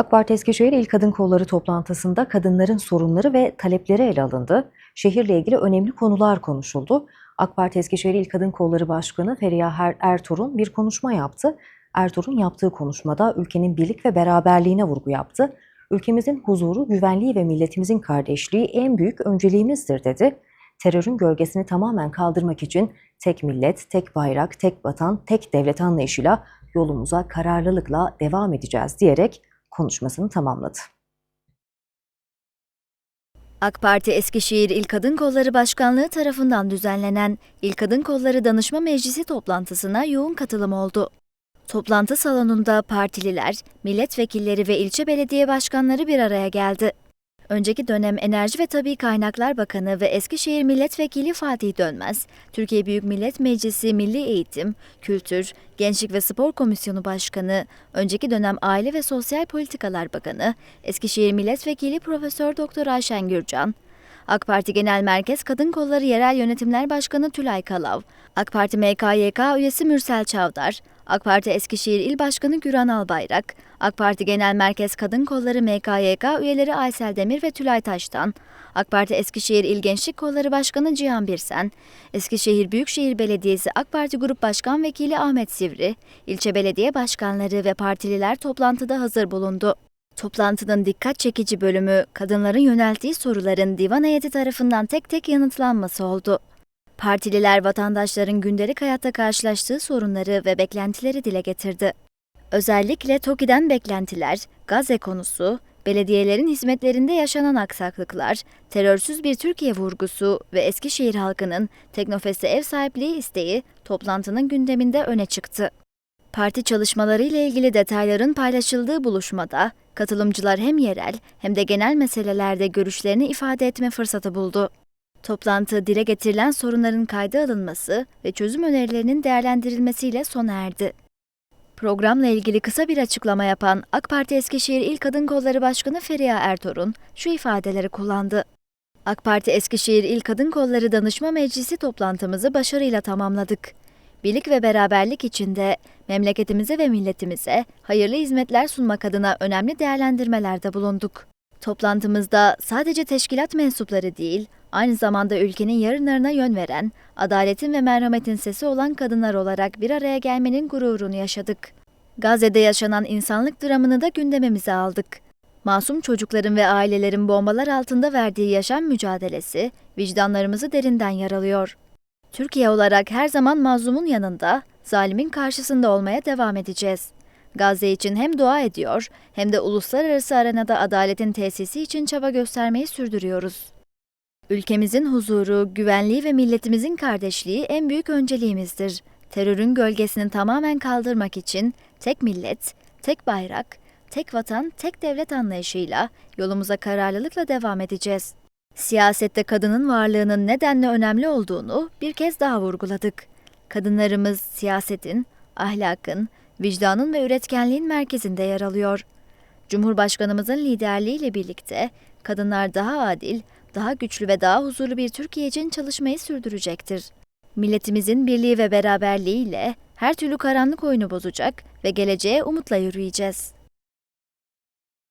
AK Parti Eskişehir İl Kadın Kolları toplantısında kadınların sorunları ve talepleri ele alındı. Şehirle ilgili önemli konular konuşuldu. AK Parti Eskişehir İl Kadın Kolları Başkanı Feriha Er- Ertuğrul bir konuşma yaptı. Ertuğrul'un yaptığı konuşmada ülkenin birlik ve beraberliğine vurgu yaptı. Ülkemizin huzuru, güvenliği ve milletimizin kardeşliği en büyük önceliğimizdir dedi. Terörün gölgesini tamamen kaldırmak için tek millet, tek bayrak, tek vatan, tek devlet anlayışıyla yolumuza kararlılıkla devam edeceğiz diyerek konuşmasını tamamladı. AK Parti Eskişehir İl Kadın Kolları Başkanlığı tarafından düzenlenen İl Kadın Kolları Danışma Meclisi toplantısına yoğun katılım oldu. Toplantı salonunda partililer, milletvekilleri ve ilçe belediye başkanları bir araya geldi. Önceki dönem Enerji ve Tabi Kaynaklar Bakanı ve Eskişehir Milletvekili Fatih Dönmez, Türkiye Büyük Millet Meclisi Milli Eğitim, Kültür, Gençlik ve Spor Komisyonu Başkanı, önceki dönem Aile ve Sosyal Politikalar Bakanı, Eskişehir Milletvekili Profesör Doktor Ayşen Gürcan, AK Parti Genel Merkez Kadın Kolları Yerel Yönetimler Başkanı Tülay Kalav, AK Parti MKYK üyesi Mürsel Çavdar, AK Parti Eskişehir İl Başkanı Güran Albayrak, AK Parti Genel Merkez Kadın Kolları MKYK üyeleri Aysel Demir ve Tülay Taştan, AK Parti Eskişehir İl Gençlik Kolları Başkanı Cihan Birsen, Eskişehir Büyükşehir Belediyesi AK Parti Grup Başkan Vekili Ahmet Sivri, ilçe belediye başkanları ve partililer toplantıda hazır bulundu. Toplantının dikkat çekici bölümü kadınların yönelttiği soruların divan heyeti tarafından tek tek yanıtlanması oldu. Partililer vatandaşların gündelik hayatta karşılaştığı sorunları ve beklentileri dile getirdi. Özellikle TOKİ'den beklentiler, Gazze konusu, belediyelerin hizmetlerinde yaşanan aksaklıklar, terörsüz bir Türkiye vurgusu ve Eskişehir halkının Teknofest'e ev sahipliği isteği toplantının gündeminde öne çıktı. Parti çalışmaları ile ilgili detayların paylaşıldığı buluşmada katılımcılar hem yerel hem de genel meselelerde görüşlerini ifade etme fırsatı buldu. Toplantı dile getirilen sorunların kayda alınması ve çözüm önerilerinin değerlendirilmesiyle sona erdi. Programla ilgili kısa bir açıklama yapan AK Parti Eskişehir İl Kadın Kolları Başkanı Feriha Ertorun şu ifadeleri kullandı. AK Parti Eskişehir İl Kadın Kolları Danışma Meclisi toplantımızı başarıyla tamamladık. Birlik ve beraberlik içinde memleketimize ve milletimize hayırlı hizmetler sunmak adına önemli değerlendirmelerde bulunduk. Toplantımızda sadece teşkilat mensupları değil, aynı zamanda ülkenin yarınlarına yön veren, adaletin ve merhametin sesi olan kadınlar olarak bir araya gelmenin gururunu yaşadık. Gazze'de yaşanan insanlık dramını da gündemimize aldık. Masum çocukların ve ailelerin bombalar altında verdiği yaşam mücadelesi vicdanlarımızı derinden yaralıyor. Türkiye olarak her zaman mazlumun yanında, zalimin karşısında olmaya devam edeceğiz. Gazze için hem dua ediyor hem de uluslararası arenada adaletin tesisi için çaba göstermeyi sürdürüyoruz. Ülkemizin huzuru, güvenliği ve milletimizin kardeşliği en büyük önceliğimizdir. Terörün gölgesini tamamen kaldırmak için tek millet, tek bayrak, tek vatan, tek devlet anlayışıyla yolumuza kararlılıkla devam edeceğiz. Siyasette kadının varlığının nedenle önemli olduğunu bir kez daha vurguladık. Kadınlarımız siyasetin, ahlakın, vicdanın ve üretkenliğin merkezinde yer alıyor. Cumhurbaşkanımızın liderliğiyle birlikte kadınlar daha adil, daha güçlü ve daha huzurlu bir Türkiye için çalışmayı sürdürecektir. Milletimizin birliği ve beraberliğiyle her türlü karanlık oyunu bozacak ve geleceğe umutla yürüyeceğiz.